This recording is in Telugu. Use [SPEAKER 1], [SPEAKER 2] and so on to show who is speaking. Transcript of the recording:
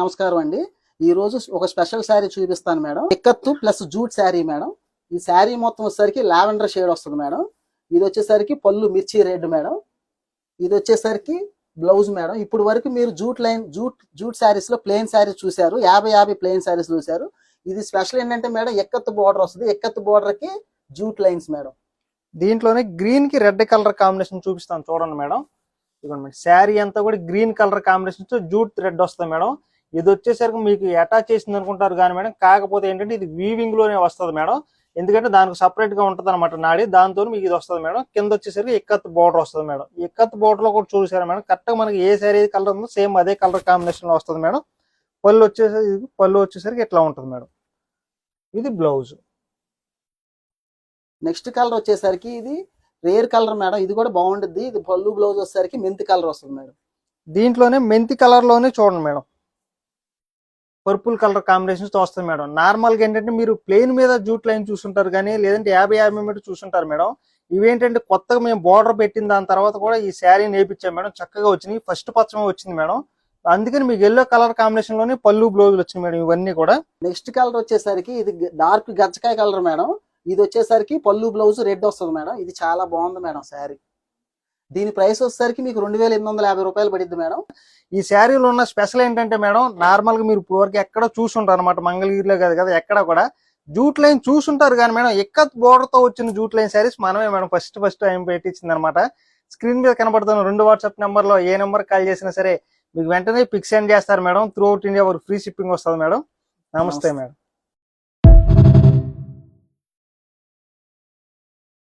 [SPEAKER 1] నమస్కారం అండి. ఈ రోజు ఒక స్పెషల్ శారీ చూపిస్తాను madam. Ikat plus jute sari madam. ఈ శారీ మొత్తం వచ్చేసరికి లావెండర్ షేడ్ వస్తుంది మేడం. ఇది వచ్చేసరికి పళ్ళు మిర్చి రెడ్ మేడం. ఇది వచ్చేసరికి బ్లౌజ్ మేడం. ఇప్పుడు వరకు మీరు జూట్ లైన్ జూట్ జూట్ శారీస్లో ప్లెయిన్ శారీస్ చూశారు. యాభై యాభై ప్లెయిన్ శారీస్ చూశారు. ఇది స్పెషల్ ఏంటంటే మేడం ఎక్కత్తు బోర్డర్ వస్తుంది. ఎక్కత్తు బోర్డర్కి జూట్ లైన్స్ మేడం.
[SPEAKER 2] దీంట్లోనే గ్రీన్కి రెడ్ కలర్ కాంబినేషన్ చూపిస్తాను చూడండి మేడం. ఇదిగోండి మేడం. శారీ అంతా కూడా గ్రీన్ కలర్ కాంబినేషన్తో జూట్ రెడ్ వస్తుంది మేడం. ఇది వచ్చేసరికి మీకు అటాచ్ చేసింది అనుకుంటారు కానీ మేడం కాకపోతే ఏంటంటే ఇది వీవింగ్లోనే వస్తుంది మేడం. ఎందుకంటే దానికి సపరేట్గా ఉంటది అనమాట నాడి దాంతో మీకు ఇది వస్తుంది మేడం. కింద వచ్చేసరికి ఎక్కత్ బోర్డర్ వస్తుంది మేడం. ఎక్కత్ బోర్డర్లో కూడా చూసారు మేడం కరెక్ట్గా మనకి ఏ శారీ కలర్ ఉందో సేమ్ అదే కలర్ కాంబినేషన్లో వస్తుంది మేడం. పళ్ళు వచ్చేసరికి పళ్ళు వచ్చేసరికి ఇట్లా ఉంటుంది మేడం. ఇది బ్లౌజ్
[SPEAKER 1] నెక్స్ట్ కలర్ వచ్చేసరికి ఇది రేర్ కలర్ మేడం. ఇది కూడా బాగుంటుంది ఇది పళ్ళు బ్లౌజ్ వచ్చేసరికి మెంతి కలర్ వస్తుంది మేడం.
[SPEAKER 2] దీంట్లోనే మెంతి కలర్లోనే చూడండి మేడం. పర్పుల్ కలర్ కాంబినేషన్స్తో వస్తుంది మేడం. నార్మల్గా ఏంటంటే మీరు ప్లెయిన్ మీద జూట్ లైన్ చూసుంటారు కానీ లేదంటే యాభై యాభై మీటర్ చూసుంటారు మేడం. ఇవేంటంటే కొత్తగా మేము బార్డర్ పెట్టిన దాని తర్వాత కూడా ఈ శారీ నేర్పించాం మేడం. చక్కగా వచ్చినాయి. ఫస్ట్ పచ్చమే వచ్చింది మేడం. అందుకని మీకు ఎల్లో కలర్ కాంబినేషన్లోనే పళ్ళు బ్లౌజులు వచ్చినాయి మేడం ఇవన్నీ కూడా.
[SPEAKER 1] నెక్స్ట్ కలర్ వచ్చేసరికి ఇది డార్క్ గచ్చకాయ కలర్ మేడం. ఇది వచ్చేసరికి పళ్ళు బ్లౌజ్ రెడ్ వస్తుంది మేడం. ఇది చాలా బాగుంది మేడం శారీ. దీని ప్రైస్ వచ్చేసరికి మీకు రెండు వేల ఎనిమిది వందల యాభై రూపాయలు పడింది మేడం.
[SPEAKER 2] ఈ శారీలో ఉన్న స్పెషల్ ఏంటంటే మేడం నార్మల్గా మీరు ఇప్పుడు వరకు ఎక్కడ చూసుంటారు అనమాట మంగళగిరిలో కాదు కదా ఎక్కడ కూడా. జూట్ లైన్ చూసుంటారు కానీ మేడం ఎక్కత్ బోర్డర్తో వచ్చిన జూట్ లైన్ శారీస్ మనమే మేడం ఫస్ట్ ఫస్ట్ టైం పెట్టించింది అనమాట స్క్రీన్ మీద కనబడుతున్న రెండు వాట్సాప్ నెంబర్లో ఏ నెంబర్ కాల్ చేసినా సరే మీకు వెంటనే పిక్ సెండ్ చేస్తారు మేడం. త్రూ అవుట్ ఇండియా వరకు ఫ్రీ షిప్పింగ్ వస్తుంది మేడం. నమస్తే. మేడం.